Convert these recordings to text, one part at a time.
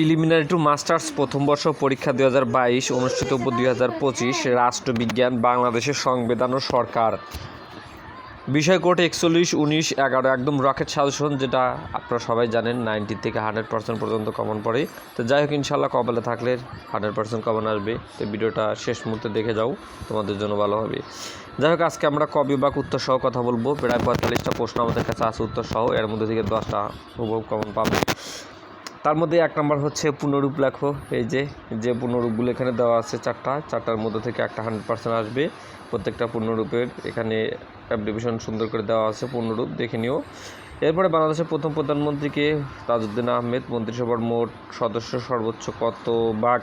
Preliminary to masters প্রথম বর্ষ পরীক্ষা দুই হাজার বাইশ অনুষ্ঠিতব্য দুই হাজার পঁচিশ, রাষ্ট্রবিজ্ঞান, বাংলাদেশের সংবিধান ও সরকার। বিষয় কোড একচল্লিশ, উনিশ, এগারো, একদম রকেট সাজেশন যেটা আপনারা সবাই জানেন নাইনটি থেকে হান্ড্রেড পার্সেন্ট পর্যন্ত কমন পড়ে। তো যাই হোক ইনশাল্লাহ কপালে থাকলে হান্ড্রেড পার্সেন্ট কমন আসবে। তো ভিডিওটা শেষ মুহূর্তে দেখে যাও, তোমাদের জন্য ভালো হবে। যাই হোক, আজকে আমরা কবি বা উত্তর সহ কথা বলব। প্রায় পঁয়তাল্লিশটা প্রশ্ন আমাদের কাছে আছে উত্তর সহ। এর মধ্যে থেকে দশটা হুবহু কমন পাবে। তার মধ্যে এক নম্বর হচ্ছে পুনরূপ লেখো। এই যে যে পুনরূপগুলো এখানে দেওয়া আছে চারটা, চারটার মধ্যে থেকে একটা হান্ড্রেড পার্সেন্ট আসবে। প্রত্যেকটা পূর্ণরূপের এখানে অ্যাপ্লিকেশন সুন্দর করে দেওয়া আছে পূর্ণরূপ, দেখে নিও। এরপরে বাংলাদেশের প্রথম প্রধানমন্ত্রীকে তাজউদ্দিন আহমেদ, মন্ত্রিসভার মোট সদস্য সর্বোচ্চ কত ভাগ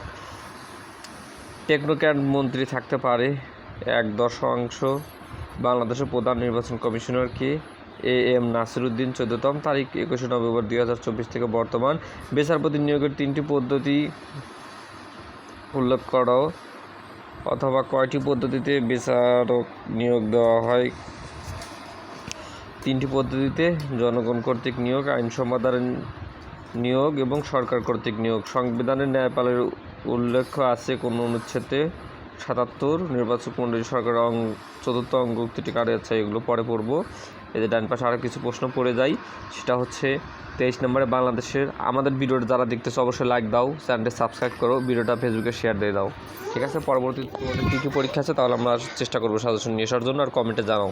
টেকনোক্যাট মন্ত্রী থাকতে পারে এক দশাংশ। বাংলাদেশের প্রধান নির্বাচন কমিশনার কে এ এম নাসিরুদ্দিন চোদ্দতম তারিখ একুশে নভেম্বর দুই হাজার চব্বিশ থেকে বর্তমান। বিচারপতি নিয়োগের তিনটি পদ্ধতি উল্লেখ করো। অথবা কয়টি পদ্ধতিতে বিচারক নিয়োগ দেওয়া হয়? তিনটি পদ্ধতিতে জনগণ কর্তৃক নিয়োগ, আইন সমাধান নিয়োগ এবং সরকার কর্তৃক নিয়োগ। সংবিধানের ন্যায়পালের উল্লেখ আছে কোন অনুচ্ছেদে? সাতাত্তর। নির্বাচক মন্ডলী সরকার অং, চতুর্থ অঙ্গ, উক্তিটি কারে আছে? এগুলো পরে পড়ব। এদের ডান পাশে আরও কিছু প্রশ্ন পড়ে যায়। সেটা হচ্ছে, তেইশ নম্বরে বাংলাদেশের আমাদের ভিডিওটা যারা দেখতেছো অবশ্যই লাইক দাও, চ্যানেলটা সাবস্ক্রাইব করো, ভিডিওটা ফেসবুকে শেয়ার দিয়ে দাও। ঠিক আছে? পরবর্তী তোমাদের কী কী পরীক্ষা আছে তাহলে আমরা চেষ্টা করব সাজেশন নিয়ে আসার জন্য, আর কমেন্টে জানাও।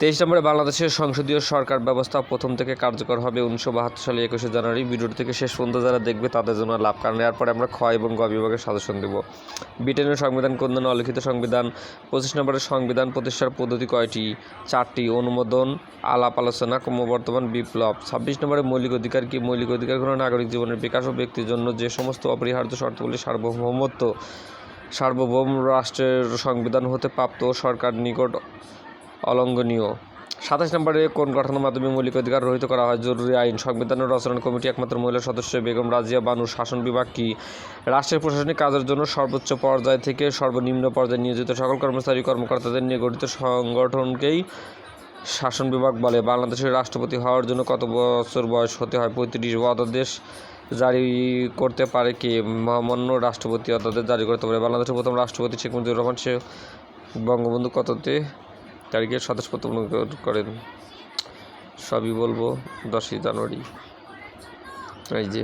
তেইশ নম্বরে বাংলাদেশের সংসদীয় সরকার ব্যবস্থা প্রথম থেকে কার্যকর হবে উনিশশো বাহাত্তর সালে একুশে জানুয়ারি। ভিডিওটি থেকে শেষ পর্যন্ত যারা দেখবে তাদের জন্য লাভ, কারণ এরপরে আমরা খ এবং গ বিভাগের সাজেশন দেব। ব্রিটেনের সংবিধান কন্যান অলিখিত সংবিধান, পঁচিশ নম্বরের সংবিধান প্রতিষ্ঠার পদ্ধতি কয়টি? চারটি। অনুমোদন, আলাপ আলোচনা ক্রমবর্তমান বিপ্লব। ছাব্বিশ নম্বরে মৌলিক অধিকার কি? মৌলিক অধিকার কোনো নাগরিক জীবনের বিকাশ ও ব্যক্তির জন্য যে সমস্ত অপরিহার্য শর্তগুলি সার্বভৌমত্ব, সার্বভৌম রাষ্ট্রের সংবিধান হতে প্রাপ্ত সরকার নিকট অলঙ্ঘনীয় সাতাশ নম্বরে কোন গঠনের মাধ্যমে মৌলিক অধিকার রহিত করা হয়? জরুরি আইন সংবিধানের রচনা কমিটি একমাত্র মহিলা সদস্য। বেগম রাজিয়া বানু শাসন বিভাগ কি? রাষ্ট্রের প্রশাসনিক কাজের জন্য সর্বোচ্চ পর্যায় থেকে সর্বনিম্ন পর্যায়ে নিয়োজিত সকল কর্মচারী, কর্মকর্তাদের নিয়ে গঠিত সংগঠনকেই শাসন বিভাগ বলে। বাংলাদেশের রাষ্ট্রপতি হওয়ার জন্য কত বছর বয়স হতে হয়? পঁয়ত্রিশ অধ্যাদেশ জারি করতে পারে কে? মহামান্য রাষ্ট্রপতি অধ্যাদেশ জারি করতে পারে। বাংলাদেশের প্রথম রাষ্ট্রপতি শেখ মুজিবুর রহমান। সে বঙ্গবন্ধু কততে তারিখে সদস্যপত্র করেন, সবই বলব দশই জানুয়ারি। এই যে,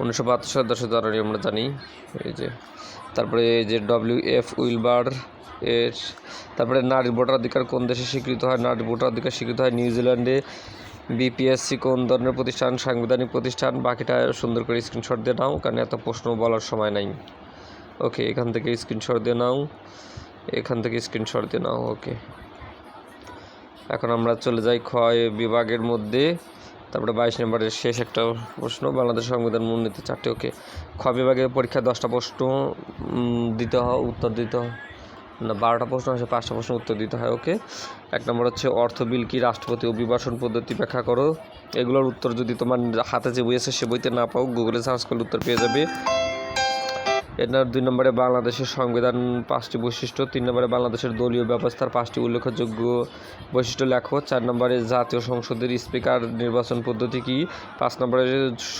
উনিশশো বাহাত্তর সালের দশই জানুয়ারি আমরা জানি, এই যে। তারপরে এই যে ডব্লিউ এফ উইলবার এর, তারপরে নারীর ভোটাধিকার কোন দেশে স্বীকৃত হয়? নারীর ভোটাধিকার স্বীকৃত হয় নিউজিল্যান্ডে। বিপিএসসি কোন ধরনের প্রতিষ্ঠান? সাংবিধানিক প্রতিষ্ঠান? বাকিটা সুন্দর করে স্ক্রিনশট দিয়ে নাও, কারণ এত প্রশ্ন বলার সময় নাই। ওকে, এখান থেকে স্ক্রিনশট দিয়ে নাও। এখান থেকে স্ক্রিনশট দিয়ে নাও ওকে এখন আমরা চলে যাই ক্ষয় বিভাগের মধ্যে। তারপরে বাইশ নম্বরের শেষ একটা প্রশ্ন, বাংলাদেশ সংবিধান মূলনীতি চারটে ওকে খ বিভাগের পরীক্ষা দশটা প্রশ্ন দিতে হয়, উত্তর দিতে হয়। না, বারোটা প্রশ্ন আসে, পাঁচটা প্রশ্ন উত্তর দিতে হয় ওকে এক নম্বর হচ্ছে, অর্থ বিল কি রাষ্ট্রপতি অভিবাসন পদ্ধতি ব্যাখ্যা করো? এগুলোর উত্তর যদি তোমার হাতে যে বই আছে, সে বইতে না পাও গুগলে সার্চ করলে উত্তর পেয়ে যাবে। এর দুই নম্বরে বাংলাদেশের সংবিধান পাঁচটি বৈশিষ্ট্য, তিন নম্বরে বাংলাদেশের দলীয় ব্যবস্থার পাঁচটি উল্লেখযোগ্য বৈশিষ্ট্য লেখো, চার নম্বরে জাতীয় সংসদের স্পিকার নির্বাচন পদ্ধতি কি, পাঁচ নম্বরে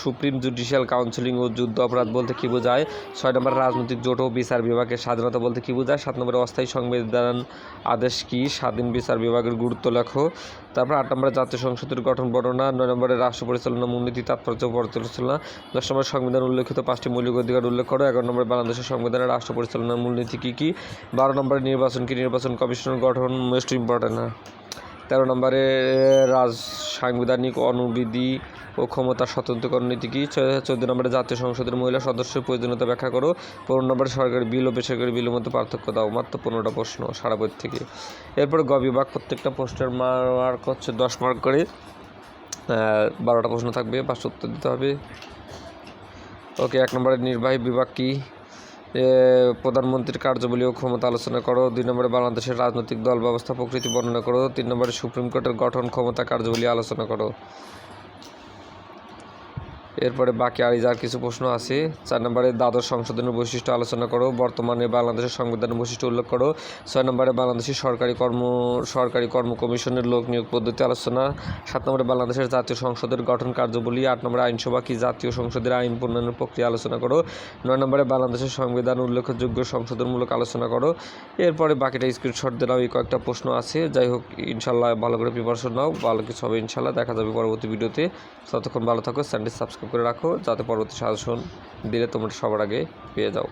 সুপ্রিম জুডিশিয়াল কাউন্সিলিং ও যুদ্ধ অপরাধ বলতে কী বোঝায়, ছয় নম্বরে রাজনৈতিক জোট ও বিচার বিভাগের স্বাধীনতা বলতে কী বোঝায়, সাত নম্বরে অস্থায়ী সংবিধান আদেশ কি, স্বাধীন বিচার বিভাগের গুরুত্ব লেখো, তারপর আট নম্বরে জাতীয় সংসদের গঠন বর্ণনা, নয় নম্বরে রাষ্ট্র পরিচালনা, মূলনীতি, তাৎপর্য পর্যালোচনা, দশ নম্বরে সংবিধান উল্লেখিত পাঁচটি মৌলিক অধিকার উল্লেখ করো, এগারো নম্বরে বাংলাদেশের সংবিধানের রাষ্ট্র পরিচালনার মূলনীতি কী কী? বারো নম্বরে নির্বাচন কি? নির্বাচন কমিশন গঠন মোস্ট ইম্পর্টেন্ট হ্যাঁ তেরো নম্বরে, রাজ সাংবিধানিক অনুবিধি ও ক্ষমতা স্বতন্ত্রকরণ নীতি কি? চৌদ্দ নম্বরে, জাতীয় সংসদের মহিলা সদস্যের প্রয়োজনীয়তা ব্যাখ্যা করো। পনেরো নম্বরে, সরকারি বিল ও বেসরকারি বিলের মধ্যে পার্থক্য দাও। মাত্র পনেরোটা প্রশ্ন সারা বই থেকে। এরপরে গ বিভাগ প্রত্যেকটা প্রশ্নের মার্ক হচ্ছে দশ মার্ক করে। বারোটা প্রশ্ন থাকবে, পাঁচটা উত্তর দিতে হবে। ওকে, এক নম্বরে নির্বাহী বিভাগ কি? প্রধানমন্ত্রীর কার্যবলী ও ক্ষমতা আলোচনা করো, দুই নম্বরে বাংলাদেশের রাজনৈতিক দল ব্যবস্থা প্রকৃতি বর্ণনা করো, তিন নম্বরে সুপ্রিম কোর্টের গঠন ক্ষমতা কার্যবলী আলোচনা করো। এরপরে বাকি আর যার কিছু প্রশ্ন আছে, চার নম্বরে দ্বাদশ সংশোধনের বৈশিষ্ট্য আলোচনা করো, বর্তমানে বাংলাদেশের সংবিধানের বৈশিষ্ট্য উল্লেখ করো, ছয় নম্বরে বাংলাদেশের সরকারি কর্ম সরকারি কর্ম কমিশনের লোক নিয়োগ পদ্ধতি আলোচনা, সাত নম্বরে বাংলাদেশের জাতীয় সংসদের গঠন কার্যবলী, আট নম্বরে আইনসভা কি জাতীয় সংসদের আইন প্রণয়নের প্রক্রিয়া আলোচনা করো, নয় নম্বরে বাংলাদেশের সংবিধান উল্লেখযোগ্য সংশোধনমূলক আলোচনা করো, এরপরে বাকিটা স্ক্রিনশট দিলাম এই কয়েকটা প্রশ্ন আছে, যাই হোক, ইনশাল্লাহ ভালো করে প্রিপারেশন নাও, ভালো কিছু হবে ইনশাল্লাহ, দেখা যাবে পরবর্তী ভিডিওতে, ততক্ষণ ভালো থাকো চ্যানেলটি সাবস্ক্রাইব করে রাখো যাতে পরবর্তী সাজেশন দিলে তোমরা সবার আগে পেয়ে যাও।